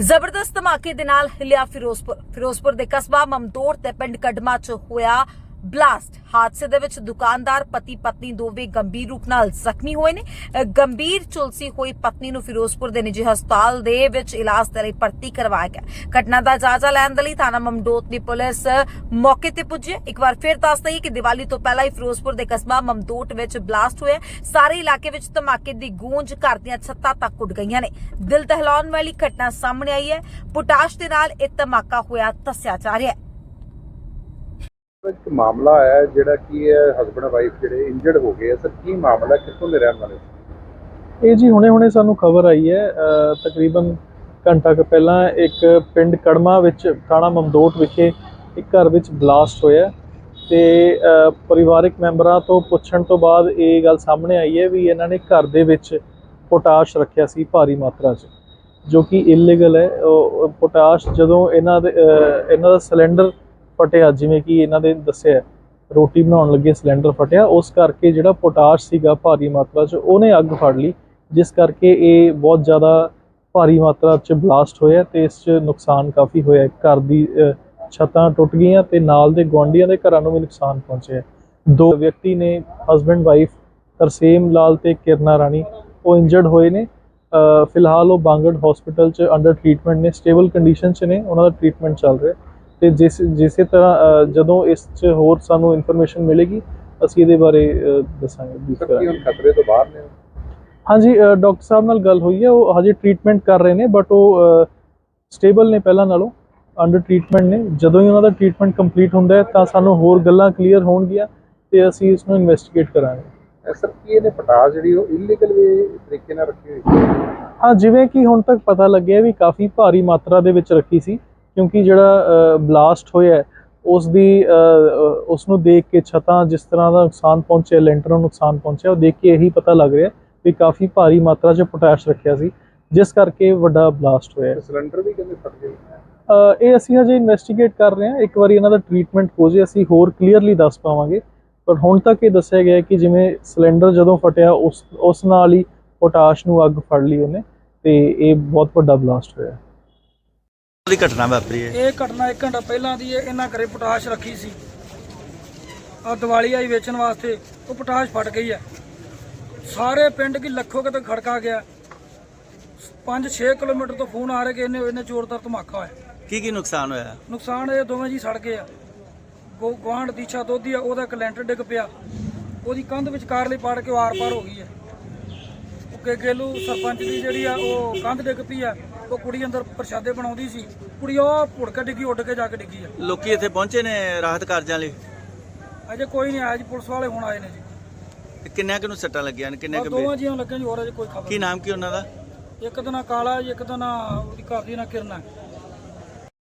ਜ਼ਬਰਦਸਤ ਧਮਾਕੇ ਦੇ ਨਾਲ ਹਿਲਿਆ ਫਿਰੋਜ਼ਪੁਰ। ਫਿਰੋਜ਼ਪੁਰ ਦੇ ਕਸਬਾ ਮਮਦੋੜ ਤੇ ਪਿੰਡ ਕਡਮਾ 'ਚ ਹੋਇਆ ਬਲਾਸਟ ਹਾਦਸੇ ਦੇ ਵਿੱਚ ਦੁਕਾਨਦਾਰ, ਪਤੀ ਪਤਨੀ ਦੋਵੇਂ ਗੰਭੀਰ ਰੂਪ ਨਾਲ ਜ਼ਖਮੀ ਹੋਏ ਨੇ। ਗੰਭੀਰ ਝੁਲਸੀ ਹੋਈ ਪਤਨੀ ਨੂੰ ਫਿਰੋਜ਼ਪੁਰ ਦੇ ਨਿੱਜੀ ਹਸਪਤਾਲ ਦੇ ਵਿੱਚ ਇਲਾਜ ਦੇ ਲਈ ਭਰਤੀ ਕਰਵਾਇਆ ਗਿਆ। ਘਟਨਾ ਦਾ ਜਾਇਜ਼ਾ ਲੈਣ ਦੇ ਲਈ ਥਾਣਾ ਮਮਦੋਟ ਦੀ ਪੁਲਿਸ ਮੌਕੇ ਤੇ ਪੁੱਜੀ। ਹੈ। ਇੱਕ ਵਾਰ ਫਿਰ ਦੱਸ ਦਈਏ ਕਿ ਦੀਵਾਲੀ ਤੋਂ ਪਹਿਲਾਂ ਹੀ ਫਿਰੋਜ਼ਪੁਰ ਦੇ ਕਸਬਾ ਮਮਦੋਟ ਵਿੱਚ ਬਲਾਸਟ ਹੋਇਆ ਸਾਰੇ ਇਲਾਕੇ ਵਿੱਚ ਧਮਾਕੇ ਦੀ ਗੂੰਜ ਘਰ ਦੀਆਂ ਛੱਤਾਂ ਤੱਕ ਉੱਡ ਗਈਆਂ ਨੇ। ਦਿਲ ਦਹਿਲਾਉਣ ਵਾਲੀ ਘਟਨਾ ਸਾਹਮਣੇ ਆਈ ਹੈ। ਪੋਟਾਸ਼ ਦੇ ਨਾਲ ਇਹ ਧਮਾਕਾ ਹੋਇਆ, ਦੱਸਿਆ ਜਾ ਰਿਹਾ ਹੈ। ਇੱਕ ਮਾਮਲਾ ਆਇਆ ਹੈ ਜਿਹੜਾ ਕਿ ਹਸਬੰਡ ਵਾਈਫ ਜਿਹੜੇ ਇੰਜਰਡ ਹੋ ਗਏ ਆ। ਸਰ, ਕੀ ਮਾਮਲਾ ਕਿੱਥੋਂ ਦੇ ਰਹਿਣ ਵਾਲੇ ਇਹ ਜੀ ਹੁਣੇ-ਹੁਣੇ ਸਾਨੂੰ ਖਬਰ ਆਈ ਹੈ। ਤਕਰੀਬਨ ਘੰਟਾ ਕੁ ਪਹਿਲਾਂ ਇੱਕ ਪਿੰਡ ਕੜਮਾ ਵਿੱਚ, ਥਾਣਾ ਮਮਦੋਟ ਵਿਖੇ ਇੱਕ ਘਰ ਵਿੱਚ ਬਲਾਸਟ ਹੋਇਆ ਤੇ ਪਰਿਵਾਰਕ ਮੈਂਬਰਾਂ ਤੋਂ ਪੁੱਛਣ ਤੋਂ ਬਾਅਦ ਇਹ ਗੱਲ ਸਾਹਮਣੇ ਆਈ ਹੈ ਵੀ ਇਹਨਾਂ ਨੇ ਘਰ ਦੇ ਵਿੱਚ ਪੋਟਾਸ਼ ਰੱਖਿਆ ਸੀ ਭਾਰੀ ਮਾਤਰਾ 'ਚ, ਜੋ ਕਿ ਇਲੀਗਲ ਹੈ। ਪੋਟਾਸ਼ ਜਦੋਂ ਇਹਨਾਂ ਦੇ ਇਹਨਾਂ ਦਾ ਸਿਲੰਡਰ ਫਟਿਆ, ਜਿਵੇਂ ਕਿ ਇਹਨਾਂ ਦੇ ਦੱਸਿਆ ਰੋਟੀ ਬਣਾਉਣ ਲੱਗੇ ਸਿਲੰਡਰ ਫਟਿਆ, ਉਸ ਕਰਕੇ ਜਿਹੜਾ ਪੋਟਾਸ਼ ਸੀਗਾ ਭਾਰੀ ਮਾਤਰਾ 'ਚ, ਉਹਨੇ ਅੱਗ ਫੜ ਲਈ, ਜਿਸ ਕਰਕੇ ਇਹ ਬਹੁਤ ਜ਼ਿਆਦਾ ਭਾਰੀ ਮਾਤਰਾ 'ਚ ਬਲਾਸਟ ਹੋਇਆ ਤੇ ਇਸ 'ਚ ਨੁਕਸਾਨ ਕਾਫੀ ਹੋਇਆ ਘਰ ਦੀ ਛੱਤਾਂ ਟੁੱਟ ਗਈਆਂ ਤੇ ਨਾਲ ਦੇ ਗੁਆਂਢੀਆਂ ਦੇ ਘਰਾਂ ਨੂੰ ਵੀ ਨੁਕਸਾਨ ਪਹੁੰਚਿਆ ਦੋ ਵਿਅਕਤੀ ਨੇ ਹਸਬੰਡ ਵਾਈਫ ਤਰਸੇਮ ਲਾਲ ਤੇ ਕਿਰਨਾ ਰਾਣੀ, ਉਹ ਇੰਜਰਡ ਹੋਏ ਨੇ। ਫਿਲਹਾਲ ਉਹ ਬਾਂਗੜ ਹਸਪੀਟਲ 'ਚ ਅੰਡਰ ਟਰੀਟਮੈਂਟ ਨੇ ਸਟੇਬਲ ਕੰਡੀਸ਼ਨ 'ਚ ਨੇ, ਉਹਨਾਂ ਦਾ ਟਰੀਟਮੈਂਟ ਚੱਲ ਰਿਹਾ ਤੇ ਜਿਸ ਜਿਸੇ ਤਰ੍ਹਾਂ ਜਦੋਂ ਇਸ 'ਚ ਹੋਰ ਸਾਨੂੰ ਇਨਫੋਰਮੇਸ਼ਨ ਮਿਲੇਗੀ ਅਸੀਂ ਇਹਦੇ ਬਾਰੇ ਦੱਸਾਂਗੇ ਕੀ ਕਰਾਂਗੇ। ਖਤਰੇ ਤੋਂ ਬਾਹਰ ਨੇ ਹਾਂਜੀ ਡਾਕਟਰ ਸਾਹਿਬ ਨਾਲ ਗੱਲ ਹੋਈ ਹੈ ਉਹ ਹਜੇ ਟ੍ਰੀਟਮੈਂਟ ਕਰ ਰਹੇ ਨੇ ਬਟ ਉਹ ਸਟੇਬਲ ਨੇ ਪਹਿਲਾਂ ਨਾਲੋਂ ਅੰਡਰ ਟ੍ਰੀਟਮੈਂਟ ਨੇ। ਜਦੋਂ ਹੀ ਉਹਨਾਂ ਦਾ ਟ੍ਰੀਟਮੈਂਟ ਕੰਪਲੀਟ ਹੁੰਦਾ ਹੈ ਤਾਂ ਸਾਨੂੰ ਹੋਰ ਗੱਲਾਂ ਕਲੀਅਰ ਹੋਣਗੀਆਂ ਤੇ ਅਸੀਂ ਇਸ ਨੂੰ ਇਨਵੈਸਟੀਗੇਟ ਕਰਾਂਗੇ ਸਰ ਕੀ ਇਹਨੇ ਪਟਾਸ ਜਿਹੜੀ ਉਹ ਇਲੀਗਲ ਵੀ ਤਰੀਕੇ ਨਾਲ ਰੱਖੀ ਹੋਈ ਹੈ ਹਾਂ ਜਿਵੇਂ ਕਿ ਹੁਣ ਤੱਕ ਪਤਾ ਲੱਗਿਆ ਵੀ ਕਾਫੀ ਭਾਰੀ ਮਾਤਰਾ ਦੇ ਵਿੱਚ ਰੱਖੀ ਸੀ। ਕਿਉਂਕਿ ਜਿਹੜਾ ਬਲਾਸਟ ਹੋਇਆ ਉਸ ਦੀ ਉਸ ਨੂੰ ਦੇਖ ਕੇ ਛਤਾਂ ਜਿਸ ਤਰ੍ਹਾਂ ਦਾ ਨੁਕਸਾਨ ਪਹੁੰਚਿਆ ਲੈਂਟਰ ਨੂੰ ਨੁਕਸਾਨ ਪਹੁੰਚਿਆ ਉਹ ਦੇਖ ਕੇ ਇਹੀ ਪਤਾ ਲੱਗ ਰਿਹਾ ਵੀ ਕਾਫੀ ਭਾਰੀ ਮਾਤਰਾ 'ਚ ਪੋਟਾਸ਼ ਰੱਖਿਆ ਸੀ ਜਿਸ ਕਰਕੇ ਵੱਡਾ ਬਲਾਸਟ ਹੋਇਆ ਸਿਲੰਡਰ ਵੀ ਕਹਿੰਦੇ ਫਟ ਗਏ ਅ, ਇਹ ਅਸੀਂ ਹਜੇ ਇਨਵੈਸਟੀਗੇਟ ਕਰ ਰਹੇ ਹਾਂ। ਇੱਕ ਵਾਰੀ ਇਹਨਾਂ ਦਾ ਟ੍ਰੀਟਮੈਂਟ ਹੋ ਜੇ ਅਸੀਂ ਹੋਰ ਕਲੀਅਰਲੀ ਦੱਸ ਪਾਵਾਂਗੇ। ਪਰ ਹੁਣ ਤੱਕ ਇਹ ਦੱਸਿਆ ਗਿਆ ਕਿ ਜਿਵੇਂ ਸਿਲੰਡਰ ਜਦੋਂ ਫਟਿਆ ਉਸ ਉਸ ਨਾਲ ਹੀ ਪੋਟਾਸ਼ ਨੂੰ ਅੱਗ ਫੜ ਲਈ ਉਹਨੇ ਤੇ ਇਹ ਬਹੁਤ ਵੱਡਾ ਬਲਾਸਟ ਹੋਇਆ ਦੀ ਘਟਨਾ ਵਾਪਰੀ ਹੈ? ਇਹ ਘਟਨਾ 1 ਘੰਟਾ ਪਹਿਲਾਂ ਦੀ ਹੈ ਇਹਨਾਂ ਘਰੇ ਪੋਟਾਸ਼ ਰੱਖੀ ਸੀ। ਆ ਦੀਵਾਲੀ ਆਈ ਵੇਚਣ ਵਾਸਤੇ ਉਹ ਪੋਟਾਸ਼ ਫਟ ਗਈ ਹੈ। ਸਾਰੇ ਪਿੰਡ ਕੀ ਲੱਖੋ ਕਿਤੇ ਖੜਕਾ ਗਿਆ। 5-6 ਕਿਲੋਮੀਟਰ ਤੋਂ ਫੋਨ ਆ ਰਹੇ ਕਿ ਇਹਨੇ ਇਹਨੇ ਜ਼ੋਰਦਾਰ ਧਮਾਕਾ ਹੋਇਆ। ਕੀ ਕੀ ਨੁਕਸਾਨ ਹੋਇਆ? ਨੁਕਸਾਨ ਇਹ ਦੋਵੇਂ ਜੀ ਸੜ ਗਏ ਆ। ਗੋ- ਗੁਆਂਢ ਦੀਛਾ ਦੋਧੀ ਆ ਉਹਦਾ ਇੱਕ ਲੈਂਟਰ ਡਿੱਗ ਪਿਆ। ਉਹਦੀ ਕੰਧ ਵਿਚਕਾਰ ਲਈ ਪਾੜ ਕੇ ਆਰ-ਪਾਰ ਹੋ ਗਈ ਹੈ। ਗੇ- ਗੇਲੂ ਸਰਪੰਚ ਦੀ ਜਿਹੜੀ ਆ ਉਹ ਕੰਧ ਡਿੱਗ ਪਈ ਆ ਉਹ ਕੁੜੀ ਅੰਦਰ ਪ੍ਰਸ਼ਾਦੇ ਬਣਾਉਂਦੀ ਸੀ। ਕੁੜੀ ਉਹ ਭੁੜ ਕੇ ਡਿੱਗੀ ਉੱਡ ਕੇ ਜਾ ਕੇ ਡਿੱਗੀ ਆ। ਲੋਕੀ ਇੱਥੇ ਪਹੁੰਚੇ ਨੇ ਰਾਹਤ ਕਾਰਜਾਂ ਲਈ? ਅਜੇ ਕੋਈ ਨਹੀਂ ਆਇਆ ਜੀ ਪੁਲਿਸ ਵਾਲੇ ਹੁਣ ਆਏ ਨੇ ਜੀ। ਤੇ ਕਿੰਨਿਆਂ ਕੁ ਨੂੰ ਸੱਟਾਂ ਲੱਗੀਆਂ ਨੇ ਕਿੰਨੇ ਕੁ ਦੋਵਾਂ ਜੀਆਂ ਲੱਗਿਆ ਜੀ ਹੋਰ ਅਜੇ ਕੋਈ ਖਬਰ ਕੀ ਨਾਮ ਕੀ ਉਹਨਾਂ ਦਾ? ਇੱਕ ਦਾ ਨਾਂ ਕਾਲਾ ਜੀ ਇੱਕ ਦਾ ਨਾਂ ਉਹਦੀ ਘਰ ਦੀ ਨਾਂ ਕਿਰਨਾ।